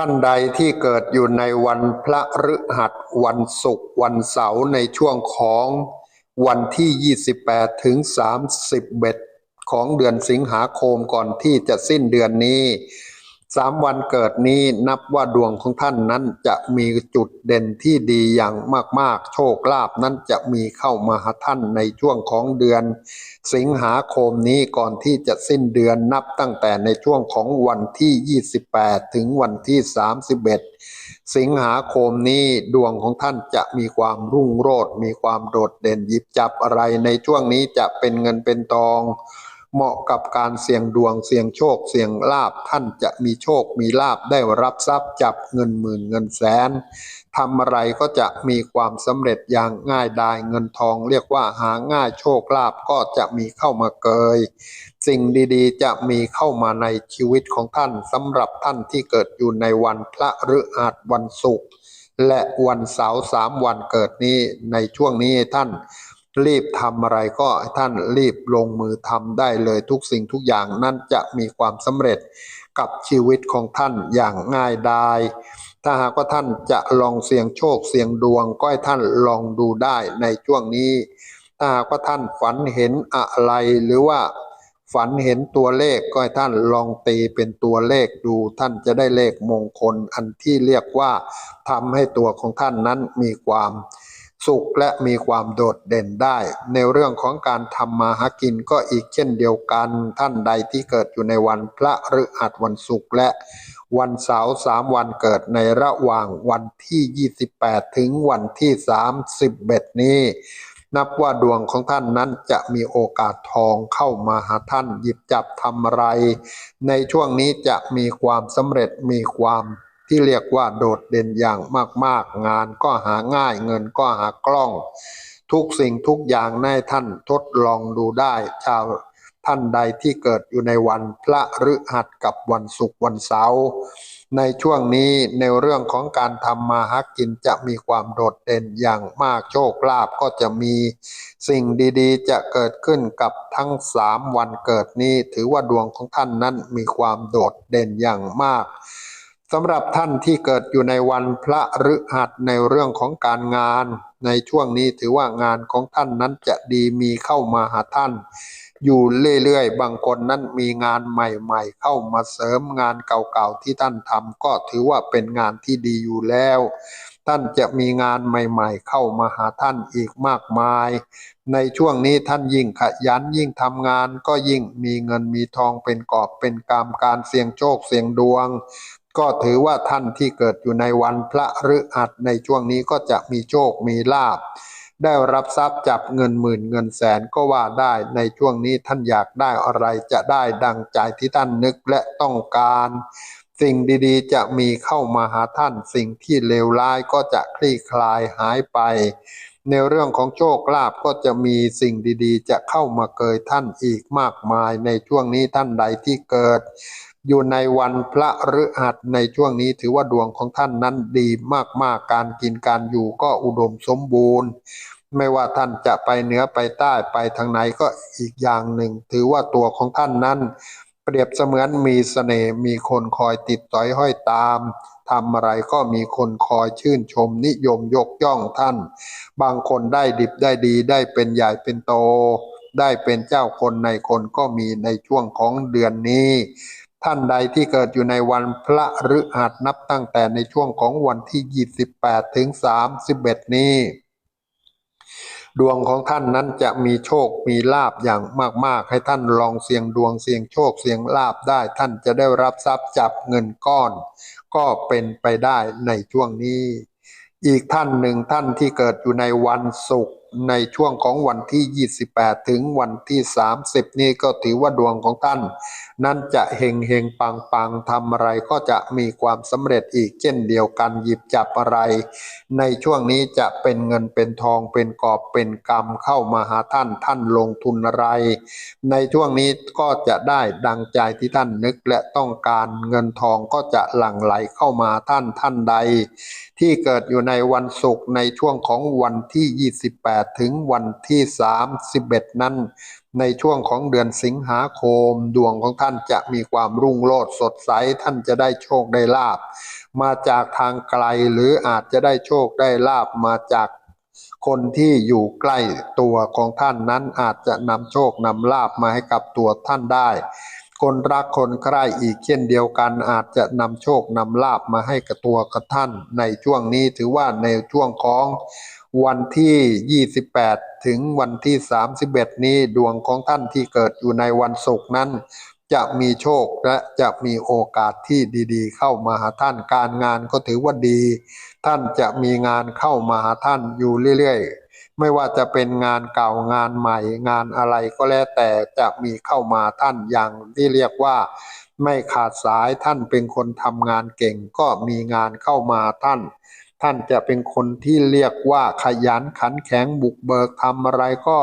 ท่านใดที่เกิดอยู่ในวันพระฤหัสวันศุกร์วันเสาร์ในช่วงของวันที่ 28 ถึง 31 ของเดือนสิงหาคมก่อนที่จะสิ้นเดือนนี้ สามวันเกิดนี้นับว่าดวงของท่านนั้นจะมีจุดเด่นที่ดีอย่างมากๆ โชคลาภนั้นจะมีเข้ามาหาท่านในช่วงของเดือน สิงหาคมนี้ก่อนที่จะสิ้นเดือนนับตั้งแต่ในช่วงของวันที่ 28 ถึงวันที่ 31 สิงหาคมนี้ดวงของท่านจะมีความรุ่งโรจน์มีความโดดเด่นหยิบจับอะไรในช่วงนี้จะเป็นเงินเป็นทอง เหมาะกับการเสี่ยงดวงเสี่ยงโชคเสี่ยงลาบท่านจะมีโชคมีลาบได้รับทรัพย์จับเงินหมื่นเงินแสนทำอะไรก็จะมีความสำเร็จอย่างง่ายดายเงินทองเรียกว่าหาง่ายโชคลาภก็จะมีเข้ามาเกย สิ่งดีๆ จะมีเข้ามาในชีวิตของท่านสำหรับท่านที่เกิดอยู่ในวันพระฤหัสวันศุกร์และวันเสาร์สามวันเกิดนี้ในช่วงนี้ท่าน รีบทำอะไรก็ท่านรีบลงมือทำได้เลยทุกสิ่งทุกอย่างนั่นจะมีความสำเร็จกับชีวิตของท่านอย่างง่ายดาย ถ้าหากว่าท่านจะลองเสี่ยงโชคเสี่ยงดวงก็ให้ท่านลองดูได้ในช่วงนี้ ถ้าหากว่าท่านฝันเห็นอะไรหรือว่าฝันเห็นตัวเลขก็ให้ท่านลองตีเป็นตัวเลขดู ท่านจะได้เลขมงคลอันที่เรียกว่าทำให้ตัวของท่านนั้นมีความ สุขและมีความโดดเด่นได้ ในเรื่องของการทำมาหากินก็อีกเช่นเดียวกันท่านใดที่เกิดอยู่ในวันพระฤหัสวันศุกร์และวันเสาร์สามวันเกิดในระหว่างวันที่ 28 ถึงวันที่ 31 นี้ นับว่าดวงของท่านนั้นจะมีโอกาสทองเข้ามาหาท่านหยิบจับทำอะไร ในช่วงนี้จะมีความสำเร็จมีความ ที่เรียกว่าโดดเด่นอย่างมากๆ งานก็หาง่ายเงินก็หากล้อง ทุกสิ่งทุกอย่างในท่านทดลองดูได้ ชาวท่านใดที่เกิดอยู่ในวันพระฤหัสกับวันศุกร์วันเสาร์ในช่วงนี้ในเรื่องของการทำมาหากินจะมีความโดดเด่นอย่างมากโชคลาภก็จะมีสิ่งดีๆ จะเกิดขึ้นกับทั้งสามวันเกิดนี้ ถือว่าดวงของท่านนั้นมีความโดดเด่นอย่างมาก สำหรับท่านที่เกิดอยู่ในวันพระฤหัสในเรื่องของการงาน ในช่วงนี้ถือว่างานของท่านนั้นจะดีมีเข้ามาหาท่าน อยู่เรื่อยๆ บางคนนั้นมีงานใหม่ๆ เข้ามาเสริมงานเก่าๆที่ท่านทำก็ถือว่าเป็นงานที่ดีอยู่แล้ว ท่านจะมีงานใหม่ๆ เข้ามาหาท่านอีกมากมาย ในช่วงนี้ท่านยิ่งขยันยิ่งทำงานก็ยิ่งมีเงินมีทองเป็นกอบเป็นกำการเสี่ยงโชคเสี่ยงดวง ก็ถือว่าท่านที่เกิดอยู่ในวันพระฤหัสในช่วงนี้ก็จะมีโชคมีลาภได้รับทรัพย์จับเงินหมื่นเงินแสนก็ว่าได้ในช่วงนี้ท่านอยากได้อะไรจะได้ดังใจที่ท่านนึกและต้องการ สิ่งดีๆ จะมีเข้ามาหาท่าน สิ่งที่เลวร้ายก็จะคลี่คลายหายไป ในเรื่องของโชคลาภก็จะมีสิ่งดีๆ จะเข้ามาเกยท่านอีกมากมายในช่วงนี้ท่านใดที่เกิด อยู่ในวันพระฤหัสในช่วงนี้ถือว่าดวงของท่านนั้นดีมากๆ การกินการอยู่ก็อุดมสมบูรณ์ ไม่ว่าท่านจะไปเหนือไปใต้ไปทางไหนก็อีกอย่างหนึ่ง ถือว่าตัวของท่านนั้นเปรียบเสมือนมีเสน่ห์มีคนคอยติดต่อยห้อยตามทำอะไรก็มีคนคอยชื่นชมนิยมยกย่องท่าน บางคนได้ดิบได้ดีได้เป็นใหญ่เป็นโต ได้เป็นเจ้าคนในคนก็มีในช่วงของเดือนนี้ ท่านใดที่เกิดอยู่ในวันพระฤหัสนับตั้งแต่ในช่วงของวันที่ 28 ถึง 31 นี้ ดวงของท่านนั้นจะมีโชคมีลาบอย่างมาก ๆ ให้ท่านลองเสี่ยงดวงเสี่ยงโชคเสี่ยงลาบได้ ท่านจะได้รับทรัพย์จับเงินก้อน ก็เป็นไปได้ในช่วงนี้ อีกท่านหนึ่งท่านที่เกิดอยู่ในวันศุกร์ ในช่วงของวันที่ 28 ถึงวันที่ 30 นี้ก็ถือว่าดวงของท่าน นั้นจะเฮงเฮงปังปังทำอะไรก็จะมีความสำเร็จอีกเช่นเดียวกันหยิบจับอะไร ในช่วงนี้จะเป็นเงินเป็นทองเป็นกอบเป็นกำเข้ามาหาท่านท่านลงทุนอะไร ในช่วงนี้ก็จะได้ดังใจที่ท่านนึกและต้องการเงินทองก็จะหลั่งไหลเข้ามาท่านท่านใด ที่เกิดอยู่ในวันศุกร์ในช่วงของวันที่ 28 8 ถึงวันที่ 31 นั้น ในช่วงของเดือนสิงหาคม ดวงของท่านจะมีความรุ่งโรจน์สดใส ท่านจะได้โชคได้ลาบ มาจากทางไกลหรืออาจจะได้โชคได้ลาบมาจากคนที่อยู่ใกล้ตัวของท่านนั้นอาจจะนำโชคนำลาบมาให้กับตัวท่านได้ คนรักคนใคร่อีกเช่นเดียวกัน อาจจะนำโชคนำลาบมาให้กับตัวกับท่าน ในช่วงนี้ถือว่าในช่วงของ วันที่ 28 ถึงวันที่ 31 นี้ดวงของท่านที่เกิดอยู่ในวันศุกร์นั้น จะมีโชคและจะมีโอกาสที่ดีๆ เข้ามาหาท่านการงานก็ถือว่าดี ท่านจะมีงานเข้ามาหาท่านอยู่เรื่อยๆ ไม่ว่าจะเป็นงานเก่างานใหม่งานอะไรก็แล้วแต่จะมีเข้ามาท่านอย่างที่เรียกว่าไม่ขาดสายท่านเป็นคนทำงานเก่งก็มีงานเข้ามาท่าน ท่านจะเป็นคนที่เรียกว่าขยันขันแข็งบุกเบิกทำอะไรก็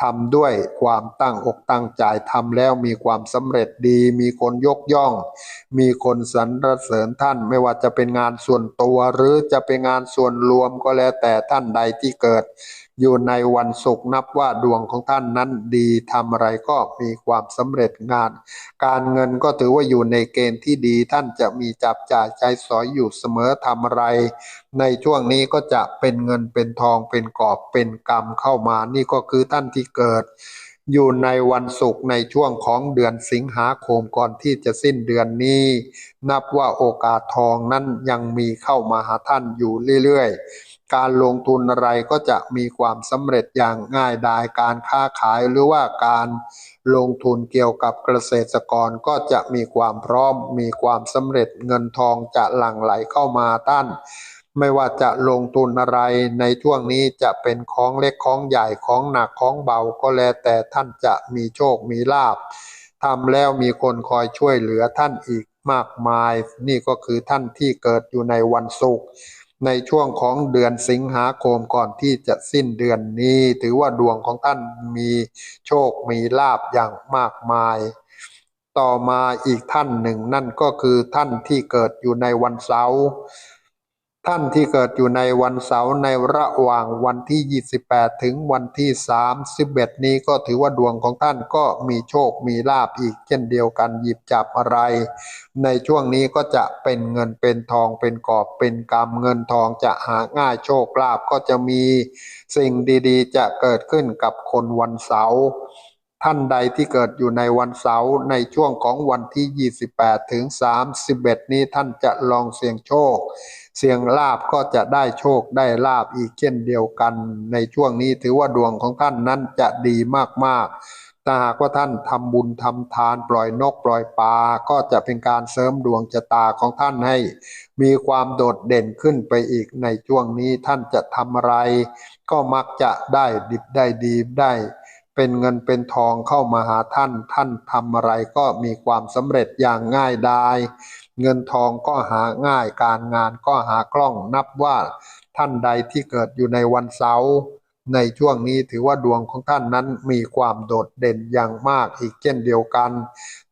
ทำด้วยความตั้งอกตั้งใจทำแล้วมีความสำเร็จดี มีคนยกย่อง มีคนสรรเสริญท่านไม่ว่าจะเป็นงานส่วนตัวหรือจะเป็นงานส่วนรวมก็แล้วแต่ท่านใดที่เกิด อยู่ในวันศุกร์นับว่าดวงของท่านนั้นดีทำอะไรก็มีความสำเร็จงาน การเงินก็ถือว่าอยู่ในเกณฑ์ที่ดีท่านจะมีจับจ่ายใช้สอยอยู่เสมอทำอะไร ในช่วงนี้ก็จะเป็นเงินเป็นทองเป็นกอบเป็นกรรมเข้ามานี่ก็คือท่านที่เกิด อยู่ในวันศุกร์ในช่วงของเดือนสิงหาคมก่อนที่จะสิ้นเดือนนี้ นับว่าโอกาสทองนั้นยังมีเข้ามาหาท่านอยู่เรื่อยๆ การลงทุนอะไรก็จะมีความสำเร็จอย่างง่ายดายการค้าขายหรือว่าการลงทุนเกี่ยวกับเกษตรกรก็จะมีความพร้อม มีความสำเร็จเงินทองจะหลั่งไหลเข้ามาท่าน ไม่ว่าจะลงทุนอะไรในช่วงนี้จะเป็นของเล็กของใหญ่ของหนักของเบาก็แล้วแต่ท่านจะมีโชคมีลาภทำแล้วมีคนคอยช่วยเหลือท่านอีกมากมาย นี่ก็คือท่านที่เกิดอยู่ในวันศุกร์ในช่วงของเดือนสิงหาคมก่อนที่จะสิ้นเดือนนี้ ถือว่าดวงของท่านมีโชคมีลาภอย่างมากมาย ต่อมาอีกท่านหนึ่งนั่นก็คือท่านที่เกิดอยู่ในวันเสาร์ ท่านที่เกิดอยู่ในวันเสาร์ในระหว่างวันที่ 28 ถึงวันที่ 31 นี้ก็ถือว่าดวงของท่านก็มีโชคมีลาภอีกเช่นเดียวกันหยิบจับอะไร ในช่วงนี้ก็จะเป็นเงินเป็นทองเป็นกอบเป็นกำเงินทองจะหาง่ายโชคลาภก็จะมีสิ่งดีๆ จะเกิดขึ้นกับคนวันเสาร์ท่านใดที่เกิดอยู่ในวันเสาร์ในช่วงของวันที่ 28 ถึง 31 นี้ท่านจะลองเสี่ยงโชค เสียงลาบก็จะได้โชคได้ลาบอีกเช่นเดียวกันในช่วงนี้ถือว่าดวงของท่านนั้นจะดีมากๆถ้าหากว่าท่านทำบุญทำทานปล่อยนกปล่อยปลาก็จะเป็นการเสริมดวงชะตาของท่านให้ มีความโดดเด่นขึ้นไปอีกในช่วงนี้ท่านจะทำอะไร ก็มักจะได้ดิบได้ดีได้เป็นเงินเป็นทองเข้ามาหาท่าน ท่านทำอะไรก็มีความสำเร็จอย่างง่ายดาย เงินทองก็หาง่ายการงานก็หาคล่องนับว่าท่านใดที่เกิดอยู่ในวันเสาร์ในช่วงนี้ถือว่าดวงของท่านนั้นมีความโดดเด่นอย่างมากอีกเช่นเดียวกัน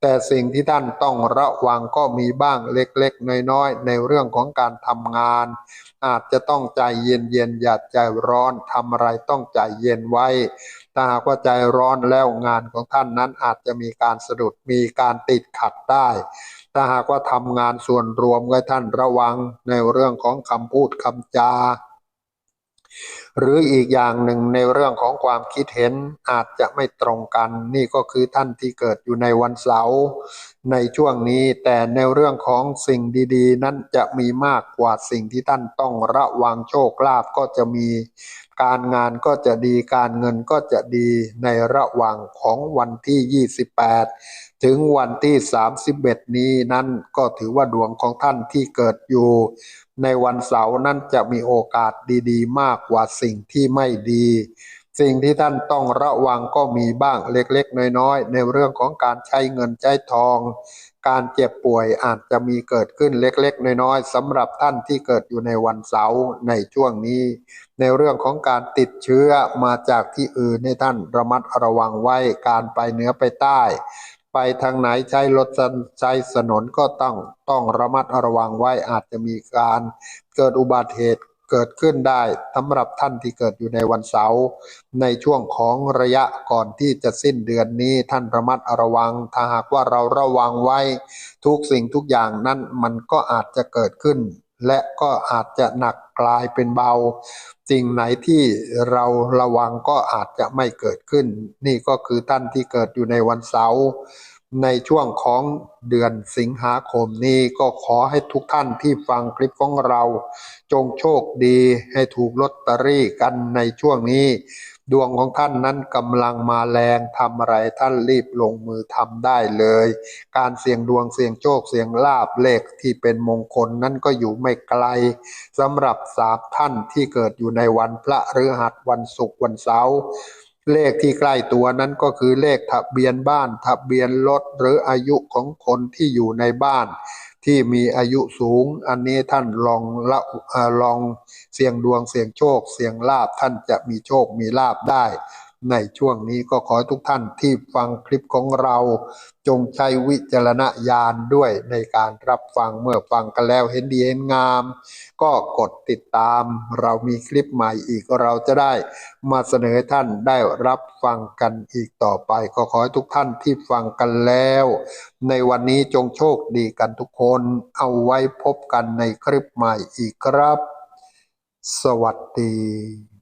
แต่สิ่งที่ท่านต้องระวังก็มีบ้างเล็กๆ น้อยๆ ในเรื่องของการทำงาน อาจจะต้องใจเย็นๆ อย่าใจร้อนทำอะไรต้องใจเย็นไว้ถ้าหากว่าใจร้อนแล้วงานของท่านนั้นอาจจะมีการสะดุดมีการติดขัดได้ ถ้าหากว่าทำงานส่วนรวมไว้ท่านระวังในเรื่องของคำพูดคำจา หรืออีกอย่างหนึ่งในเรื่องของความคิดเห็นอาจจะไม่ตรงกัน นี่ก็คือท่านที่เกิดอยู่ในวันเสาร์ในช่วงนี้แต่ในเรื่องของสิ่งดีๆ นั้นจะมีมากกว่าสิ่งที่ท่านต้องระวังโชคลาภก็จะมีการงานก็จะดีการเงินก็จะดีในระหว่างของวันที่ 28 ถึงวันที่ 31 นี้นั้นก็ถือว่าดวงของท่านที่เกิดอยู่ ในวันเสาร์นั้นจะมีโอกาสดีๆ มากกว่าสิ่งที่ไม่ดี สิ่งที่ท่านต้องระวังก็มีบ้างเล็กๆ น้อยๆ ในเรื่องของการใช้เงินใช้ทอง การเจ็บป่วยอาจจะมีเกิดขึ้นเล็กๆ น้อยๆสำหรับท่านที่เกิดอยู่ในวันเสาร์ในช่วงนี้ ในเรื่องของการติดเชื้อมาจากที่อื่นให้ท่านระมัดระวังไว้การไปเหนือไปใต้ ไปทางไหนใช้รถใช้ถนนก็ต้องต้องระมัดระวังไว้อาจจะมีการเกิดอุบัติเหตุเกิดขึ้นได้สำหรับท่านที่เกิดอยู่ในวันเสาร์ในช่วงของระยะก่อนที่จะสิ้นเดือนนี้ท่านระมัดระวัง ถ้าหากว่าเราระวังไว้ทุกสิ่งทุกอย่างนั้นมันก็อาจจะเกิดขึ้น และก็อาจจะหนักกลายเป็นเบา สิ่งไหนที่เราระวังก็อาจจะไม่เกิดขึ้น นี่ก็คือท่านที่เกิดอยู่ในวันเสาร์ในช่วงของเดือนสิงหาคมนี้ก็ขอให้ทุกท่านที่ฟังคลิปของเรา จงโชคดีให้ถูกลอตเตอรี่กันในช่วงนี้ ดวงของท่านนั้นกำลังมาแรงทำอะไรท่านรีบลงมือทำได้เลย การเสี่ยงดวงเสี่ยงโชคเสี่ยงลาบเลขที่เป็นมงคลนั้นก็อยู่ไม่ไกลสำหรับสามท่านที่เกิดอยู่ในวันพระฤหัสวันศุกร์วันเสาร์ เลขที่ใกล้ตัวนั้นก็คือเลขทะเบียนบ้านทะเบียนรถหรืออายุของคนที่อยู่ในบ้าน ที่มีอายุสูง อันนี้ท่านลองละเออลองเสี่ยงดวงเสี่ยงโชค เสี่ยงลาบท่านจะมีโชคมีลาบได้ ในช่วงนี้ก็ขอให้ทุกท่านที่ฟังคลิปของเรา จงใช้วิจารณญาณด้วยในการรับฟังเมื่อฟังกันแล้วเห็นดีเห็นงาม ก็กดติดตามเรามีคลิปใหม่อีกเราจะได้ มาเสนอท่านได้รับฟังกันอีกต่อไป ก็ขอให้ทุกท่านที่ฟังกันแล้ว ในวันนี้จงโชคดีกันทุกคนเอาไว้พบกันในคลิปใหม่อีกครับ สวัสดี